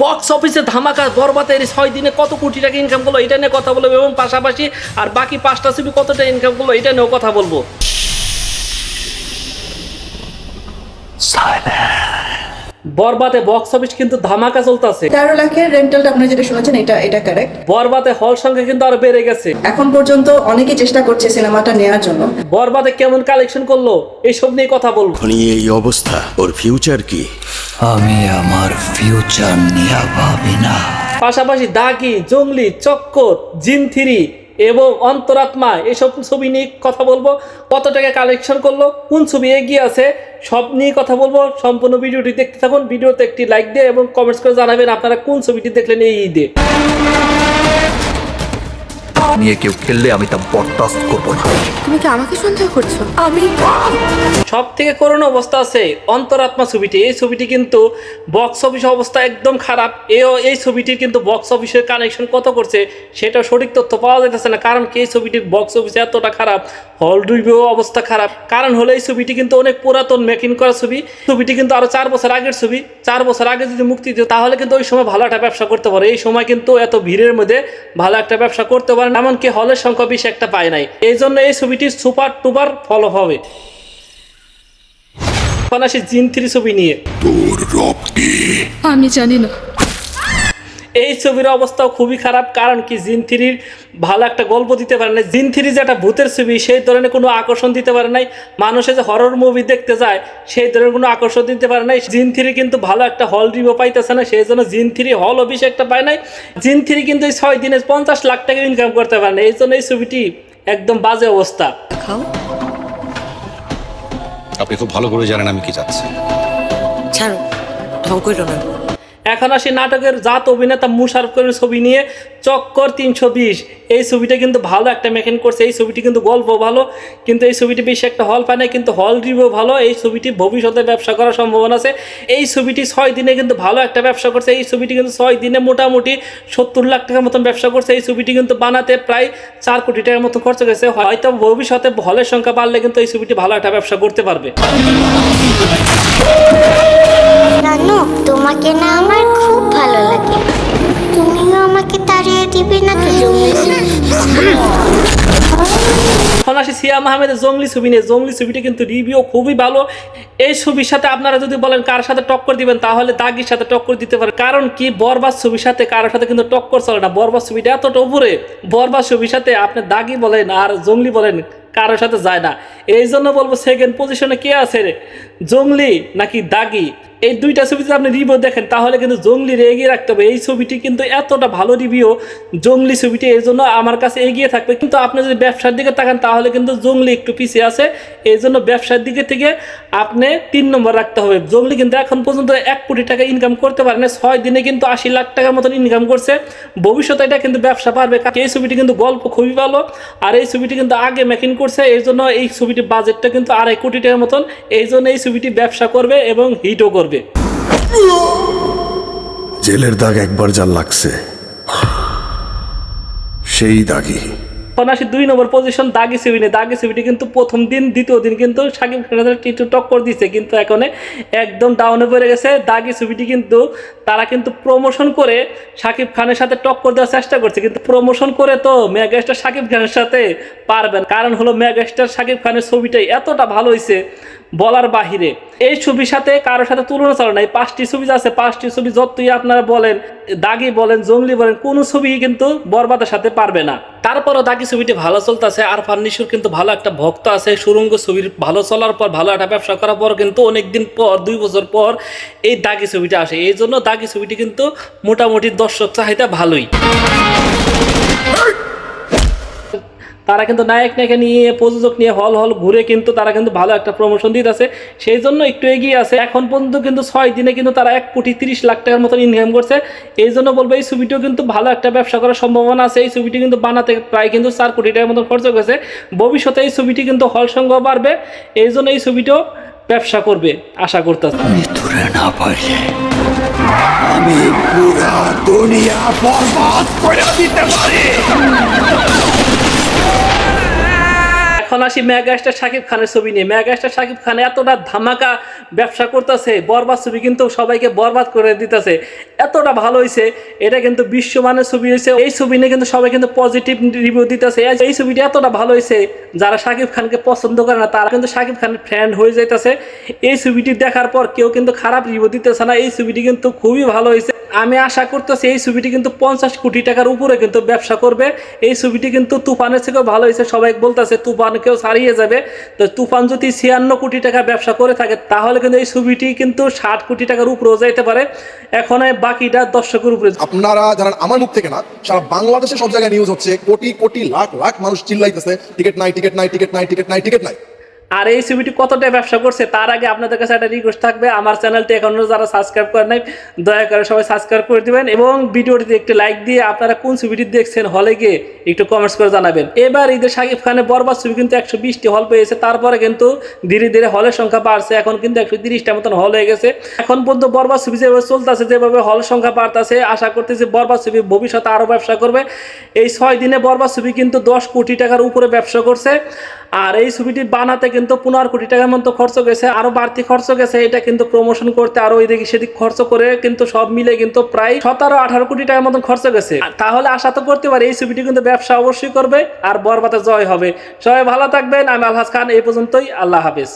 Box অফিসে ধামাকা বরবাতের ছয় দিনে কত কোটি টাকা ইনকাম করল, এটা নিয়ে কথা বলব। এবং পাশাপাশি আর বাকি পাঁচটা ছবি কতটা ইনকাম করল, এটা নিয়েও কথা বলব। বরবাতে বক্স অফিস কিন্তু ধামাকা চলতেছে। তেরো লাখের রেন্টালটা আপনি যেটা শুনেছেন এটা এটা কারেক্ট বরবাতে হল সংখ্যা কিন্তু আরও বেড়ে গেছে। এখন পর্যন্ত অনেকেই চেষ্টা করছে সিনেমাটা নেওয়ার জন্য। বরবাদে কেমন কালেকশন করল এইসব নিয়ে কথা বলব। এখন এই অবস্থা ওর ফিউচার কি? আমি আমার ফিউচার নিয়ে ভাবি না পাশাপাশি দাগি জঙ্গলি চক্কর জিন থ্রি এবং অন্তরাত্মা, এসব ছবি নিয়ে কথা বলব। কত টাকা কালেকশন করল, কোন ছবি এগিয়ে আছে, সব নিয়ে কথা বলব। সম্পূর্ণ ভিডিওটি দেখতে থাকুন। ভিডিওতে একটি লাইক দিয়ে এবং কমেন্টস করে জানাবেন আপনারা কোন ছবিটি দেখলেন এই ঈদে। নিয়ে কেউ খেললে আমি তা বরদাস্ত করব না। তুমি কি আমাকে সন্দেহ করছ? আমি সব থেকে করুণ অবস্থা আছে অন্তরাত্মা ছবিটি। এই ছবিটি কিন্তু বক্স অফিস অবস্থা একদম খারাপ। এও এই ছবিটির কিন্তু বক্স অফিসের কানেকশন কত করছে সেটা সঠিক তথ্য পাওয়া যাইতেছে না। কারণ কি এই ছবিটির বক্স অফিসে এতটা খারাপ? হল রিভিউ অবস্থা খারাপ। কারণ হলো এই ছবিটি কিন্তু অনেক পুরাতন মেকিং করা ছবি। ছবিটি কিন্তু আরও চার বছর আগের ছবি। চার বছর আগে যদি মুক্তি দিত তাহলে কিন্তু ওই সময় ভালো একটা ব্যবসা করতে পারে। এই সময় কিন্তু এত ভিড়ের মধ্যে ভালো একটা ব্যবসা করতে পারে না। এমনকি হলের সংখ্যা বেশি একটা পায় নাই। এই জন্য এই ছবিটি সুপার টুপার ফলো হবে। এখন আসি জিন থ্রি ছবি নিয়ে। আমি জানি না। এই ছবির অবস্থাও খুবই খারাপ কারণ কি জিন থ্রির ভালো একটা গল্প দিতে পারে না জিন থ্রি যে একটা ভূতের ছবি সেই ধরনের কোনো আকর্ষণ দিতে পারে নাই। মানুষে যে হরর মুভি দেখতে যায় সেই ধরনের কোনো আকর্ষণ দিতে পারে নাই। জিন থ্রি কিন্তু ভালো একটা হল রিভিউ পাইতেছে না সেই জন্য জিন থ্রি হল অফিস একটা পায় নাই। জিন থ্রি কিন্তু এই ছয় দিনে পঞ্চাশ লাখ টাকা ইনকাম করতে পারে না এই জন্য এই ছবিটি একদম বাজে অবস্থা। আপনি খুব ভালো করে জানেন আমি কি চাচ্ছি। ছাড়ো ঢং করো না। এখন আসি নাটকের জাত অভিনেতা মুশারফ করিমের ছবি নিয়ে চক্কর তিনশো বিশ। এই ছবিটা কিন্তু ভালো একটা মেকেন করছে। এই ছবিটি কিন্তু গল্প ভালো, কিন্তু এই ছবিটি বেশি একটা হল পায় না কিন্তু হল রিভিউ ভালো। এই ছবিটি ভবিষ্যতে ব্যবসা করার সম্ভাবনা আছে। এই ছবিটি ছয় দিনে কিন্তু ভালো একটা ব্যবসা করছে। এই ছবিটি কিন্তু ছয় দিনে মোটামুটি সত্তর লাখ টাকার মতন ব্যবসা করছে। এই ছবিটি কিন্তু বানাতে প্রায় চার কোটি টাকার মতো খরচ গেছে হয়তো ভবিষ্যতে হলের সংখ্যা বাড়লে কিন্তু এই ছবিটি ভালো একটা ব্যবসা করতে পারবে। রানু, তোমাকে না আমার খুব ভালো লাগে। তুমিও আমাকে তাড়িয়ে দিবে না আসি সিয়াম আহমেদের জঙ্গলি ছবি নিয়ে। জঙ্গলি ছবিটা কিন্তু রিভিউ খুবই ভালো। এই ছবির সাথে আপনারা যদি বলেন কার সাথে টক্কর দিবেন, তাহলে দাগির সাথে টক্কর দিতে পারে। কারণ কি? বরবাস ছবির সাথে কারোর সাথে কিন্তু টক্কর চলে না। বরবাস ছবিটা এতটা উপরে। বরবাস ছবির সাথে আপনি দাগি বলেন আর জঙ্গলি বলেন কারোর সাথে যায় না। এই জন্য বলব সেকেন্ড পজিশনে কে আছে জঙ্গলি নাকি দাগি? এই দুইটা ছবিতে আপনি রিভিউ দেখেন, তাহলে কিন্তু জঙ্গলি এগিয়ে রাখতে হবে। এই ছবিটি কিন্তু এতটা ভালো রিভিউ জঙ্গলি ছবিটি, এই জন্য আমার কাছে এগিয়ে থাকবে। কিন্তু আপনি যদি ব্যবসার দিকে তাকান, তাহলে কিন্তু জঙ্গলি একটু পিছিয়ে আছে। এই জন্য ব্যবসার দিকে থেকে আপনি তিন নম্বর রাখতে হবে। জঙ্গলি কিন্তু এখন পর্যন্ত এক কোটি টাকা ইনকাম করতে পারে না, ছয় দিনে কিন্তু আশি লাখ টাকার মতন ইনকাম করছে। ভবিষ্যতে এটা কিন্তু ব্যবসা পারবে এই ছবিটি কিন্তু গল্প খুবই ভালো, আর এই ছবিটি কিন্তু আগে মেকিং করছে এই জন্য এই ছবিটির বাজেটটা কিন্তু আড়াই কোটি টাকার মতন। এই জন্য এই ছবিটি ব্যবসা করবে এবং হিটও করবে। জেলের দাগ একবার যা লাগছে সেই দাগই। এখন দুই নম্বর পজিশন দাগি সিবিনে দাগি সিবিটি কিন্তু প্রথম দিন দ্বিতীয় দিন কিন্তু সাকিব খানের টিটু টক্কর দিছে কিন্তু এখন একদম ডাউনে পড়ে গেছে। দাগি ছবিটি কিন্তু তারা কিন্তু প্রমোশন করে সাকিব খানের সাথে টক্কর দেওয়ার চেষ্টা করছে কিন্তু প্রমোশন করে তো মেগাস্টার সাকিব খানের সাথে পারবেন কারণ হলো মেগাস্টার সাকিব খানের ছবিটাই এতটা ভালো হয়েছে বলার বাহিরে। এই ছবির সাথে কারোর সাথে তুলনা চলে না। এই পাঁচটি ছবি আছে, পাঁচটি ছবি যতই আপনারা বলেন, দাগি বলেন, জঙ্গলি বলেন, কোনো ছবি কিন্তু বরবাদের সাথে পারবে না। তারপরও দাগি ছবিটি ভালো চলতেছে। আর ফার্নিশুর কিন্তু ভালো একটা ভক্ত আছে। সুরঙ্গ ছবির ভালো চলার পর, ভালো একটা ব্যবসা করার পর কিন্তু অনেকদিন পর, দুই বছর পর এই দাগি ছবিটা আসে। এই জন্য দাগি ছবিটি কিন্তু মোটামুটি দর্শক চাহিদা ভালোই। তারা কিন্তু নায়ক নায়িকা নিয়ে, প্রযোজক নিয়ে হল হল ঘুরে কিন্তু তারা কিন্তু ভালো একটা প্রমোশন দিতেছে। সেই জন্য একটু এগিয়ে আছে। এখন পর্যন্ত কিন্তু ছয় দিনে কিন্তু তারা এক কোটি তিরিশ লাখ টাকার মতন ইনকাম করছে। এই জন্য বলব, এই ছবিটিও কিন্তু ভালো একটা ব্যবসা করার সম্ভাবনা আছে। এই ছবিটি কিন্তু বানাতে প্রায় কিন্তু চার কোটি টাকার মতন খরচ গেছে ভবিষ্যতে এই ছবিটি কিন্তু হল সংখ্যা বাড়বে। এই জন্য এই ছবিটিও ব্যবসা করবে, আশা পারলে আমি পুরা দুনিয়া বরবাদ করে দিতে পারি। এখন আসি মেগাস্টার শাকিব খানের ছবি নিয়ে। মেগাস্টার শাকিব খান এতটা ধামাকা ব্যবসা করতেছে, বরবাদ ছবি কিন্তু সবাইকে বরবাদ করে দিতেছে। এতটা ভালো হয়েছে এটা কিন্তু বিশ্বমানের ছবি হয়েছে এই ছবি নিয়ে কিন্তু সবাই কিন্তু পজিটিভ রিভিউ দিতেছে। এই ছবিটি এতটা ভালো হয়েছে যারা শাকিব খানকে পছন্দ করে না, তারা কিন্তু শাকিব খানের ফ্যান হয়ে যাইতেছে। এই ছবিটি দেখার পর কেউ কিন্তু খারাপ রিভিউ দিতেছে না। এই ছবিটি কিন্তু খুবই ভালো হয়েছে আমি আশা করতেছি এই ছবিটি কিন্তু পঞ্চাশ কোটি টাকার উপরে কিন্তু ব্যবসা করবে। এই ছবিটি কিন্তু তুফানের থেকেও ভালো হয়েছে, সবাই বলতেছে তুফানকেও ছাড়িয়ে যাবে। তো তুফান যদি ছিয়ান্ন কোটি টাকা ব্যবসা করে থাকে, তাহলে কিন্তু এই ছবিটি কিন্তু ষাট কোটি টাকার উপরেও যাইতে পারে। এখন বাকিটা দর্শকের উপরে আপনারা জানেন আমার মুখ থেকে না, সারা বাংলাদেশে সব জায়গায় নিউজ হচ্ছে, কোটি কোটি লাখ লাখ মানুষ চিল্লাইতেছে টিকিট নাই টিকিট নাই টিকিট নাই টিকিট নাই টিকিট নাই। আর এই ছবিটি কতটা ব্যবসা করছে, তার আগে আপনাদের কাছে একটা রিকোয়েস্ট থাকবে। আমার চ্যানেলটি এখনও যারা সাবস্ক্রাইব করে নাই, দয়া করে সবাই সাবস্ক্রাইব করে দিবেন এবং ভিডিওটিতে একটি লাইক দিয়ে আপনারা কোন ছবিটি দেখছেন হলে গিয়ে একটু কমেন্টস করে জানাবেন। এবার ঈদের শাকিব খানের বরবাদ ছবি কিন্তু একশো বিশটি হল পেয়েছে, তারপরে কিন্তু ধীরে ধীরে হলের সংখ্যা বাড়ছে, এখন কিন্তু একশো তিরিশটা মতন হল হয়ে গেছে। এখন পর্যন্ত বরবাদ ছবি যেভাবে চলতেছে, যেভাবে হল সংখ্যা বাড়তেছে, আশা করতেছি বরবাদ ছবি ভবিষ্যতে আরও ব্যবসা করবে। এই ছয় দিনে বরবাদ ছবি কিন্তু দশ কোটি টাকার উপরে ব্যবসা করছে। আর এই ছবিটি বানাতে কিন্তু পনেরো কোটি টাকার মতো খরচ গেছে, আরও বাড়তি খরচ গেছে, এটা কিন্তু প্রমোশন করতে আরও এদিকে সেদিক খরচ করে কিন্তু সব মিলে কিন্তু প্রায় সতেরো, আঠারো কোটি টাকার মতন খরচ গেছে। তাহলে আশা তো করতে পারি এই ছবিটি কিন্তু ব্যবসা অবশ্যই করবে আর বরবাতে জয় হবে। সবাই ভালো থাকবেন, আমি আলহাজ খান, এই পর্যন্তই, আল্লাহ হাফিজ।